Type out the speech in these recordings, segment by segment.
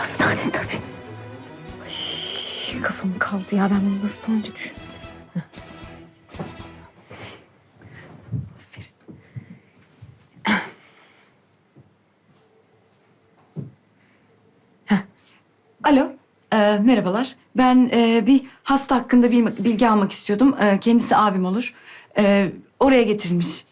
Hastane tabii. Ay, kafam kaldı ya ben bunu nasıl daha önce düşün. Alo, e, merhabalar. Ben e, bir hasta hakkında bir bilgi almak istiyordum. E, kendisi abim olur. E, oraya getirilmiş.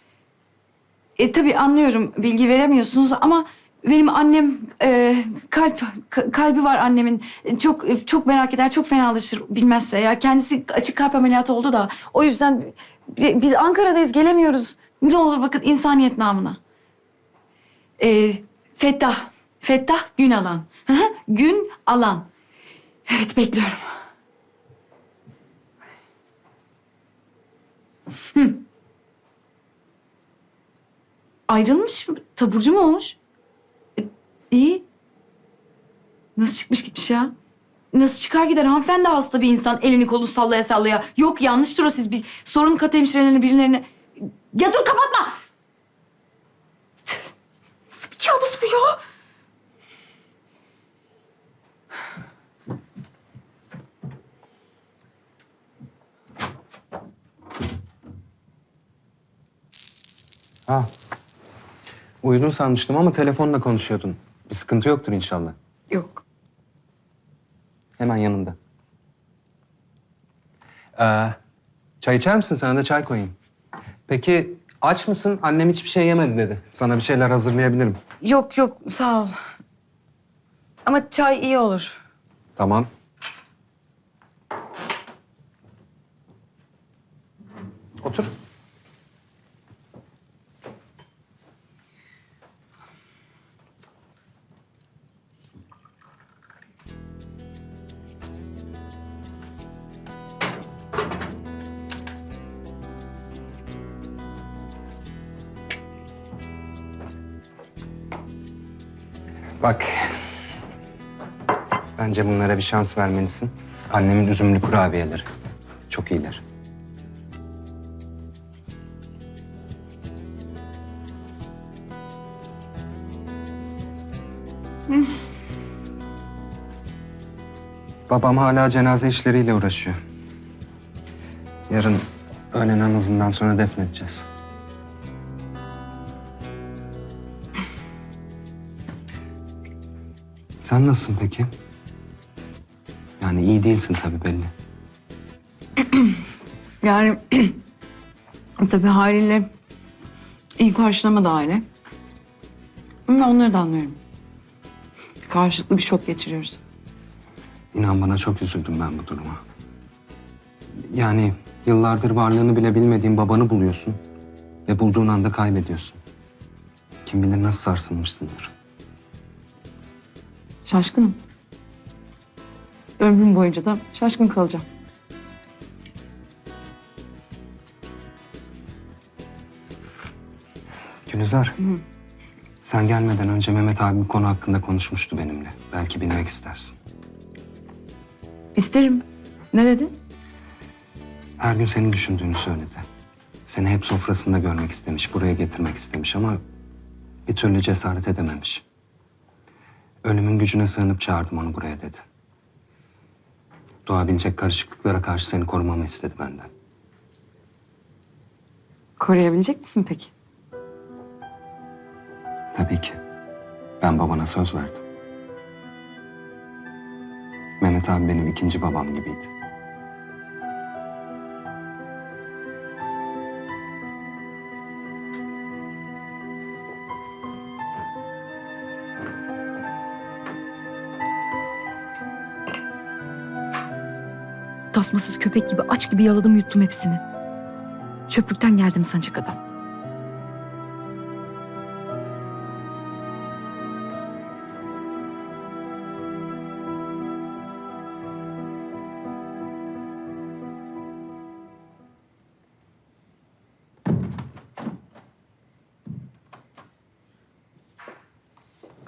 E, tabii anlıyorum bilgi veremiyorsunuz ama benim annem e, kalp ka- kalbi var annemin. E, Çok çok merak eder, çok fenalaşır bilmezse eğer. Kendisi açık kalp ameliyatı oldu da o yüzden bi- biz Ankara'dayız gelemiyoruz. Ne olur bakın insaniyet namına. E, Fettah, Fettah gün alan. Gün alan. Evet bekliyorum. Hı. Ayrılmış mı? Taburcu mu olmuş? İyi. Nasıl çıkmış gitmiş ya? Nasıl çıkar gider? Hanımefendi hasta bir insan. Elini kolunu sallaya sallaya. Yok yanlıştır o siz bir sorun kat hemşirelerine birilerine... Ya dur kapatma! Nasıl bir kabus bu ya? Ha. Uyudun sanmıştım ama telefonla konuşuyordun. Bir sıkıntı yoktur inşallah. Yok. Hemen yanında. Ee, çay içer misin? Sana da çay koyayım. Peki aç mısın? Annem hiçbir şey yemedi dedi. Sana bir şeyler hazırlayabilirim. Yok yok sağ ol. Ama çay iyi olur. Tamam. Otur. Bak. Bence bunlara bir şans vermelisin. Annemin üzümlü kurabiyeleri. Çok iyiler. Babam hala cenaze işleriyle uğraşıyor. Yarın öğle namazından sonra defnedeceğiz. Sen nasılsın peki? Yani iyi değilsin tabii belli. Yani tabii haliyle iyi karşılamadı aile. Ama onları da anlıyorum. Karşılıklı bir şok geçiriyoruz. İnan bana çok üzüldüm ben bu duruma. Yani yıllardır varlığını bile bilmediğin babanı buluyorsun ve bulduğun anda kaybediyorsun. Kim bilir nasıl sarsılmışsındır. Şaşkınım. Ömrüm boyunca da şaşkın kalacağım. Gülizar, sen gelmeden önce Mehmet abi bu konu hakkında konuşmuştu benimle. Belki bilmek istersin. İsterim. Ne dedi? Her gün seni düşündüğünü söyledi. Seni hep sofrasında görmek istemiş, buraya getirmek istemiş ama bir türlü cesaret edememiş. Ölümün gücüne sığınıp çağırdım onu buraya dedi. Doğabilecek karışıklıklara karşı seni korumamı istedi benden. Koruyabilecek misin peki? Tabii ki. Ben babana söz verdim. Mehmet abi benim ikinci babam gibiydi. Tasmasız köpek gibi aç gibi yaladım yuttum hepsini. Çöplükten geldim sancak adam.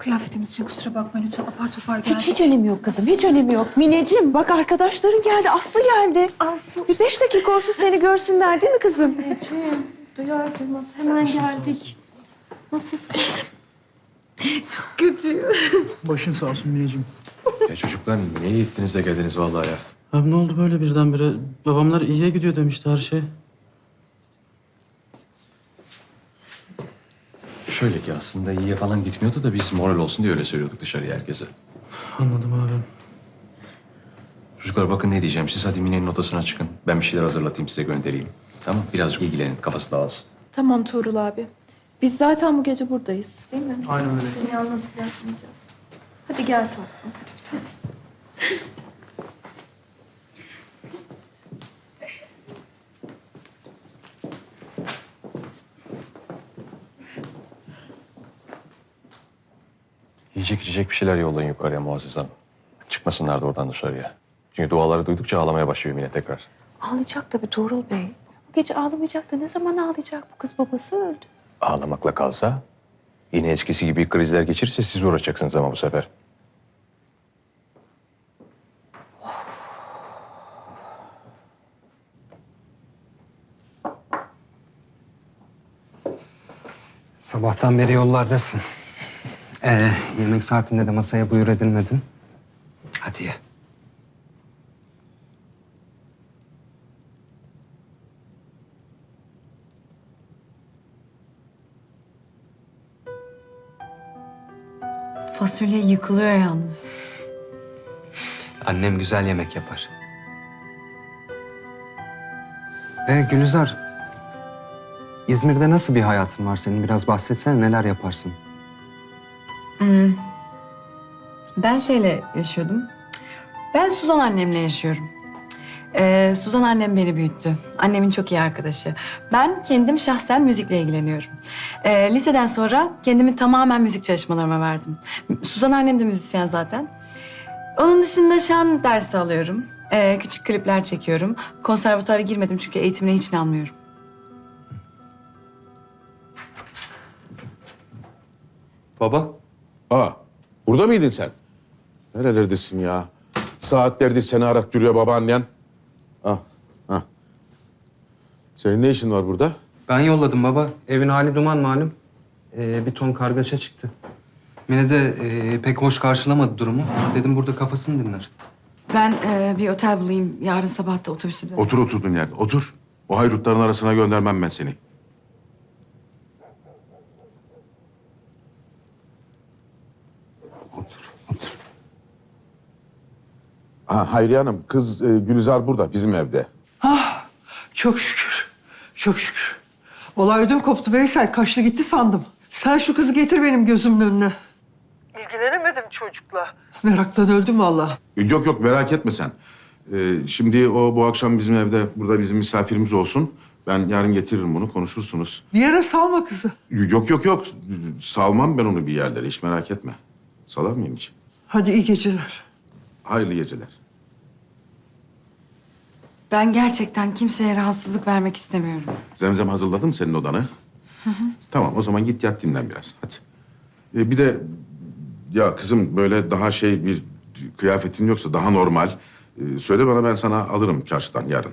Kıyafetimiz için kusura bakmayın lütfen apar topar geldik. Hiç, hiç önemi yok kızım, hiç önemi yok. Mineciğim bak arkadaşların geldi, Aslı geldi. Aslı. Bir beş dakika olsun seni görsünler değil mi kızım? Anneciğim, duyar duymaz hemen geldik. Nasılsın? Çok kötü. Başın sağ olsun Mineciğim. Ya çocuklar niye gittiniz de geldiniz vallahi ya? Abi ne oldu böyle birdenbire? Babamlar iyiye gidiyor demişti her şey. Şöyle ki aslında iyiye falan gitmiyordu da biz moral olsun diye öyle söylüyorduk dışarıya herkese. Anladım abi. Çocuklar bakın ne diyeceğim. Siz hadi Mine'nin odasına çıkın. Ben bir şeyler hazırlatayım size göndereyim. Tamam Birazcık ilgilenin. Kafası dağılsın. Tamam Tuğrul abi. Biz zaten bu gece buradayız değil mi? Aynen öyle. Seni yalnız bırakmayacağız. Hadi gel tatlım. Hadi bir tane. Yiyecek içecek bir şeyler yollayın yukarıya Muazzez Hanım. Çıkmasınlar da oradan dışarıya. Çünkü duaları duydukça ağlamaya başlıyor Mine tekrar. Ağlayacak tabii Tuğrul Bey. Bu gece ağlamayacak da ne zaman ağlayacak? Bu kız babası öldü. Ağlamakla kalsa yine eskisi gibi krizler geçirirse siz uğraşacaksınız ama bu sefer. Sabahtan beri yollardasın. Ee, yemek saatinde de masaya buyur edilmedin. Hadi ye. Fasulye yıkılıyor yalnız. Annem güzel yemek yapar. Ee, Gülizar, İzmir'de nasıl bir hayatın var senin? Biraz bahsetsene neler yaparsın? Ben şeyle yaşıyordum. Ben Suzan annemle yaşıyorum. Ee, Suzan annem beni büyüttü. Annemin çok iyi arkadaşı. Ben kendim şahsen müzikle ilgileniyorum. Ee, liseden sonra kendimi tamamen müzik çalışmalarıma verdim. Suzan annem de müzisyen zaten. Onun dışında şan dersi alıyorum. Ee, küçük klipler çekiyorum. Konservatuara girmedim çünkü eğitimine hiç inanmıyorum. Baba? Aa, burada mıydın sen? Nerelerdesin ya? Saatlerdir seni arat duruyor babaannen. Ah, ah. Senin ne işin var burada? Ben yolladım baba. Evin hali duman malum. Ee, bir ton kargaşa çıktı. Mine de e, pek hoş karşılamadı durumu. Dedim burada kafasını dinler. Ben e, bir otel bulayım. Yarın sabah da otobüse dönerim. Otur oturduğun yerde, otur. O haydutların arasına göndermem ben seni. Otur, otur. Ha, Hayriye Hanım, kız e, Gülizar burada, bizim evde. Çok şükür. Çok şükür. Olay ödüm koptu Veysel. Kaçtı gitti sandım. Sen şu kızı getir benim gözümün önüne. İlgilenemedim çocukla. Meraktan öldüm vallahi. Yok yok, merak etme sen. Ee, şimdi o bu akşam bizim evde, burada bizim misafirimiz olsun. Ben yarın getiririm bunu, konuşursunuz. Bir yere salma kızı. Yok yok yok, salmam ben onu bir yerlere, hiç merak etme. Salar mıyım hiç? Hadi iyi geceler. Hayırlı geceler. Ben gerçekten kimseye rahatsızlık vermek istemiyorum. Zemzem hazırladım senin odanı. Tamam o zaman git yat dinlen biraz hadi. Ee, bir de ya kızım böyle daha şey bir kıyafetin yoksa daha normal. ee, söyle bana ben sana alırım çarşıdan yarın.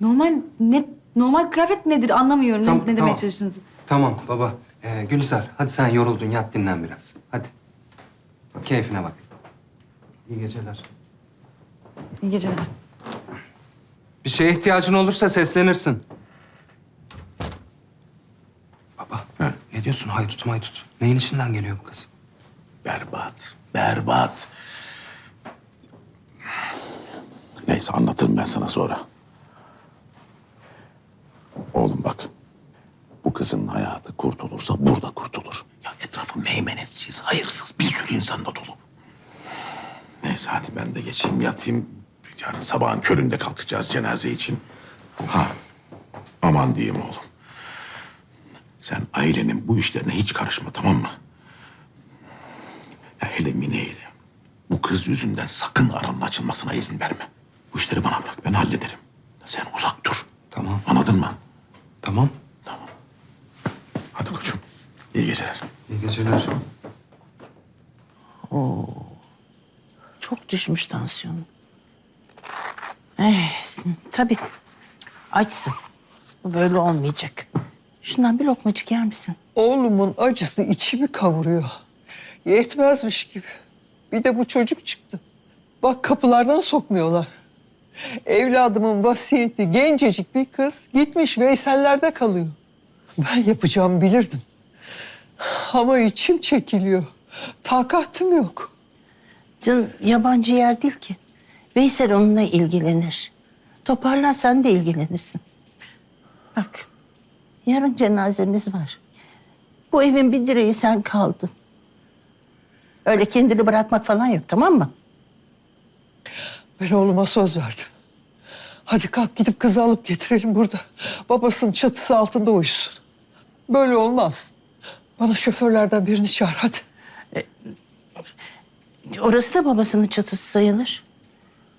Normal ne normal kıyafet nedir anlamıyorum. Tamam, ne, ne demeye tamam. çalıştınız? Tamam baba. Ee, Gülizar hadi sen yoruldun yat dinlen biraz. Hadi. Keyfine bak. İyi geceler. İyi geceler. Bir şeye ihtiyacın olursa seslenirsin. Baba, He. ne diyorsun haydut maydut? Neyin içinden geliyor bu kız? Berbat, berbat. Neyse anlatırım ben sana sonra. Oğlum bak. Bu kızın hayatı kurtulursa burada kurtulur. Ya etrafı meymenetsiz, hayırsız bir sürü insan da dolu. Neyse hadi ben de geçeyim yatayım. Yarın sabahın köründe kalkacağız cenaze için. Ha aman diyeyim oğlum. Sen ailenin bu işlerine hiç karışma tamam mı? Ya hele Mine ile. Bu kız yüzünden sakın aranın açılmasına izin verme. Bu işleri bana bırak, ben hallederim. Sen uzak dur. Tamam. Anladın mı? Tamam. Hadi koçum. İyi geceler. İyi geceler. Çok düşmüş tansiyonu. Eh, tabii. Açsın. Böyle olmayacak. Şundan bir lokmacık yer misin? Oğlumun acısı içimi kavuruyor. Yetmezmiş gibi. Bir de bu çocuk çıktı. Bak kapılardan sokmuyorlar. Evladımın vasiyeti gencecik bir kız gitmiş Veysel'lerde kalıyor. Ben yapacağımı bilirdim. Ama içim çekiliyor. Takatım yok. Canım yabancı yer değil ki. Veysel onunla ilgilenir. Toparlan sen de ilgilenirsin. Bak yarın cenazemiz var. Bu evin bir direği sen kaldın. Öyle kendini bırakmak falan yok tamam mı? Ben oğluma söz verdim. Hadi kalk gidip kızı alıp getirelim burada. Babasının çatısı altında uyusun. Böyle olmaz. Bana şoförlerden birini çağır hadi. Orası da babasının çatısı sayılır.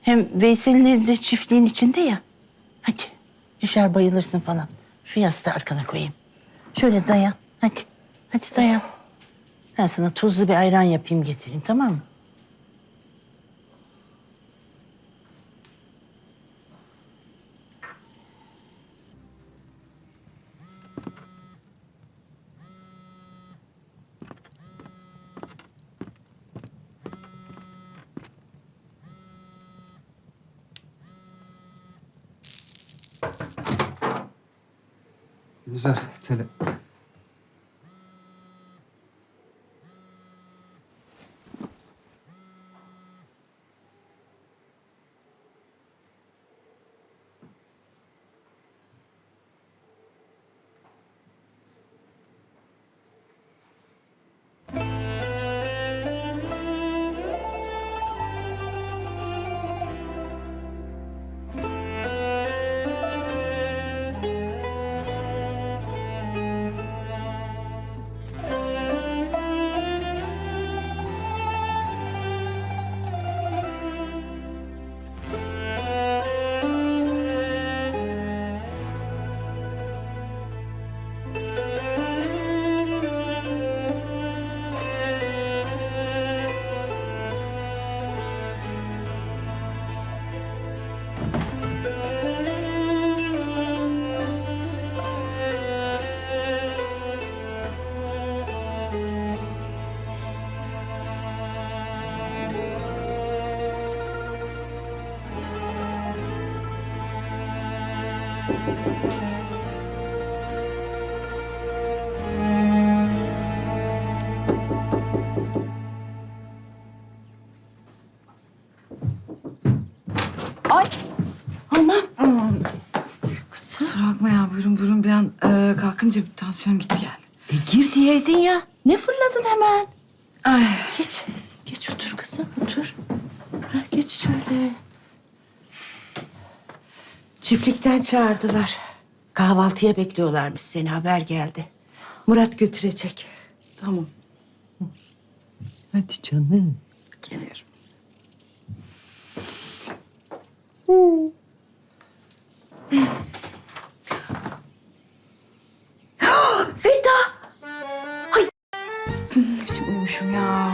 Hem Veysel'in evi de çiftliğin içinde ya. Hadi düşer bayılırsın falan. Şu yastığı arkana koyayım. Şöyle dayan. Hadi. Hadi dayan. Ben sana tuzlu bir ayran yapayım getireyim tamam mı? Güzel. Tele... Kusura bakma ya buyurun buyurun bir an e, kalkınca bir tansiyonum gitti geldi. E gir diyeydin ya. Ne fırladın hemen? Ay. Geç. Geç otur kızım otur. Ha, geç şöyle. Çiftlikten çağırdılar. Kahvaltıya bekliyorlarmış seni. Haber geldi. Murat götürecek. Tamam Hadi canım. geliyorum. Veda. Ne biçim uyumuşum ya.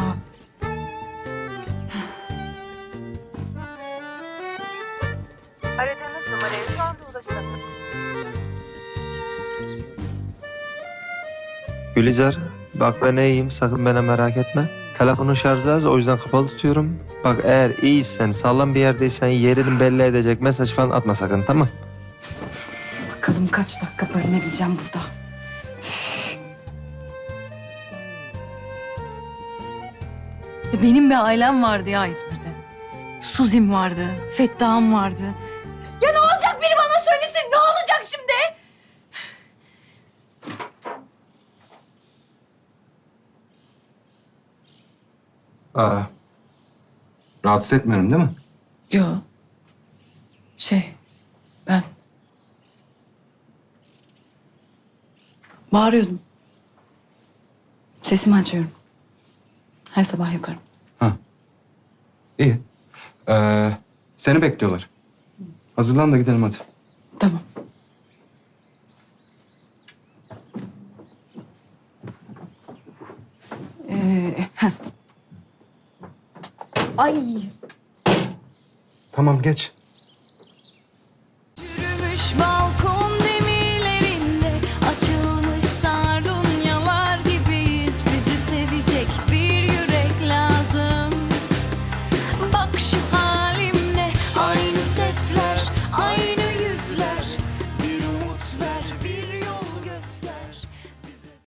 Gülizar, bak ben iyiyim. Sakın bana merak etme. Telefonun şarjı az, o yüzden kapalı tutuyorum. Bak eğer iyiysen, sağlam bir yerdeysen yerini belli edecek mesaj falan atma sakın, tamam? Bakalım kaç dakika barınabileceğim burada. Ya benim bir ailem vardı ya İzmir'de. Suzim vardı, Fettah'ım vardı. Ya ne olacak biri bana söylesin ne olacak şimdi? Aa, rahatsız etmiyorum değil mi? Yo. Şey, ben... Bağırıyordum. Sesimi açıyorum. Her sabah yaparım. İyi. Ee, seni bekliyorlar. Hazırlan da gidelim hadi. Tamam. Ee, heh. Ay. Tamam geç.